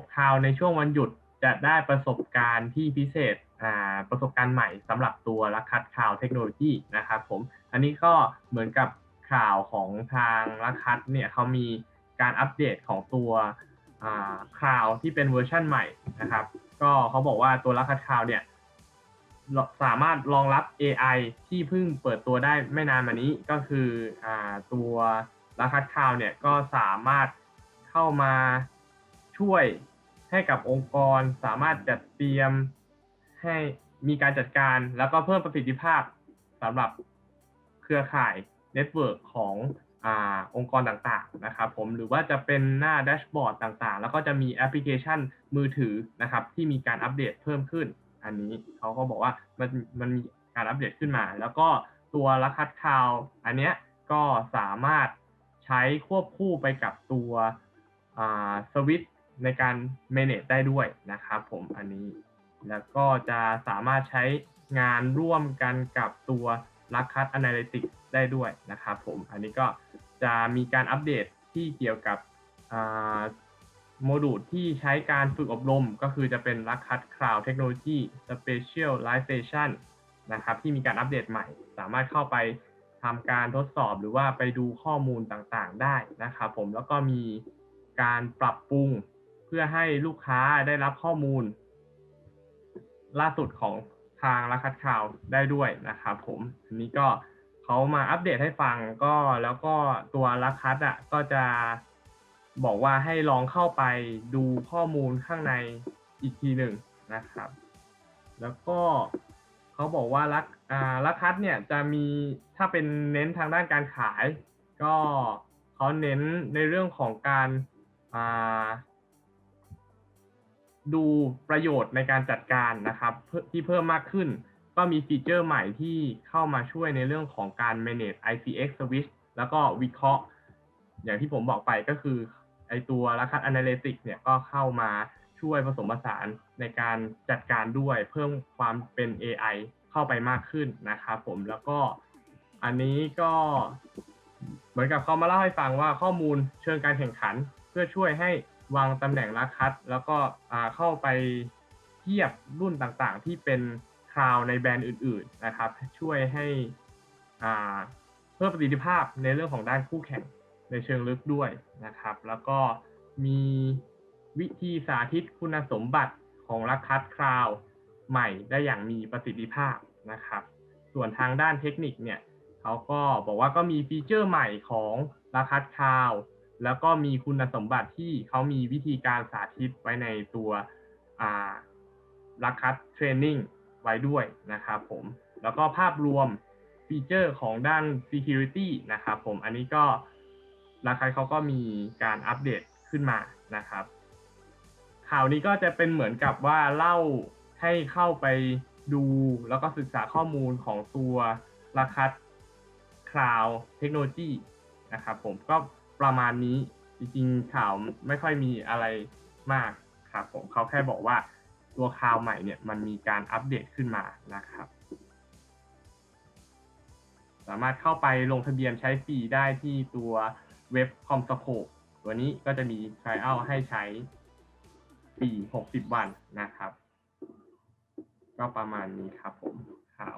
บคราวในช่วงวันหยุดจะได้ประสบการณ์ที่พิเศษอ่าประสบการณ์ใหม่สำหรับตัวรักคัดข่าวเทคโนโลยีนะครับผมอันนี้ก็เหมือนกับข่าวของทางรักคัดเนี่ยเขามีการอัปเดตของตัวคลาวที่เป็นเวอร์ชันใหม่นะครับ ก็เขาบอกว่าตัวรักคัดข่าวเนี่ยสามารถรองรับ AI ที่เพิ่งเปิดตัวได้ไม่นานมานี้ก็คืออตัวรักคัดข่าวเนี่ยก็สามารถเข้ามา ช่วยให้กับองค์กรสามารถจัดเตรียมให้มีการจัดการแล้วก็เพิ่มประสิทธิภาพสำหรับเครือข่ายเน็ตเวิร์กของอองค์กรต่างๆนะครับผมหรือว่าจะเป็นหน้าแดชบอร์ดต่างๆ แล้วก็จะมีแอปพลิเคชันมือถือนะครับ ที่มีการอัปเดตเพิ่มขึ้น อันนี้เขาก็บอกว่ามันมันมีการอัปเดตขึ้นมา แล้วก็ตัวรัคัดข่าว อันเนี้ยก็สามารถใช้ควบคู่ไปกับตัวสวิต ในการ manage ได้ด้วยนะครับผมอันนี้ แล้วก็จะสามารถใช้งานร่วมกันกับตัวรักคัด Analytics ได้ด้วยนะครับผมอันนี้ก็จะมีการอัปเดตที่เกี่ยวกับโมดูลที่ใช้การฝึกอบรมก็คือจะเป็นรักคัด Cloud Technology Specialization นะครับที่มีการอัปเดตใหม่ สามารถเข้าไปทำการทดสอบหรือว่าไปดูข้อมูลต่างๆได้นะครับผมแล้วก็มีการปรับปรุง เพื่อให้ลูกค้าได้รับข้อมูล ล่าสุดของทางรักคัดข่าวได้ด้วยนะครับผมอันนี้ก็เขามาอัปเดตให้ฟังก็แล้วก็ตัวรักคัดอะก็จะบอกว่าให้ลองเข้าไปดูข้อมูลข้างในอีกทีหนึ่งนะครับ แล้วก็เขาบอกว่ารักอ่ารักคัดเนี่ยจะมีถ้าเป็นเน้นทางด้านการขาย ก็เขาเน้นในเรื่องของการ ดูประโยชน์ในการจัดการนะครับ ที่เพิ่มมากขึ้น ก็มีฟีเจอร์ใหม่ที่เข้ามาช่วยในเรื่องของการ manage ICX switch แล้วก็วิเคราะห์ อย่างที่ผมบอกไปก็คือ ไอตัวราคา Analytics เนี่ยก็เข้ามาช่วยผสมผสานในการจัดการด้วย เพิ่มความเป็น AI เข้าไปมากขึ้นนะครับผมแล้วก็อันนี้ก็เหมือนกับเขามาเล่าให้ฟังว่าข้อมูลเชิงการแข่งขัน เพื่อช่วยให้ วางตำแหน่งราคัดแล้วก็เข้าไปเทียบรุ่นต่างๆ ที่เป็นคลาวในแบรนด์อื่น ๆนะครับ ช่วยให้เพิ่มประสิทธิภาพในเรื่องของด้านคู่แข่งในเชิงลึกด้วยนะครับ แล้วก็มีวิธีสาธิตคุณสมบัติของราคัดคลาวใหม่ได้อย่างมีประสิทธิภาพนะครับ ส่วนทางด้านเทคนิคเนี่ยเขาก็บอกว่าก็มีฟีเจอร์ใหม่ของราคัดคลาว แล้วก็มีคุณสมบัติที่เขามีวิธีการสาธิตไว้ในตัวรักคัดเทรนนิ่งไว้ด้วยนะครับผม แล้วก็ภาพรวมฟีเจอร์ของด้าน Security นะครับผม อันนี้ก็ราคาเขาก็มีการอัปเดตขึ้นมานะครับ ข่าวนี้ก็จะเป็นเหมือนกับว่าเล่าให้เข้าไปดูแล้วก็ศึกษาข้อมูลของตัวราคาคลาวเทคโนโลยีนะครับผมก็ ประมาณนี้ จริงๆข่าวไม่ค่อยมีอะไรมากครับผมเขาแค่บอกว่าตัวข่าวใหม่เนี่ยมันมีการอัปเดตขึ้นมานะครับ สามารถเข้าไปลงทะเบียนใช้ฟรีได้ที่ตัวเว็บคอมสโคปตัวนี้ก็จะมี trial ให้ใช้ฟรี60 วันนะครับ ก็ประมาณนี้ครับผมข่าว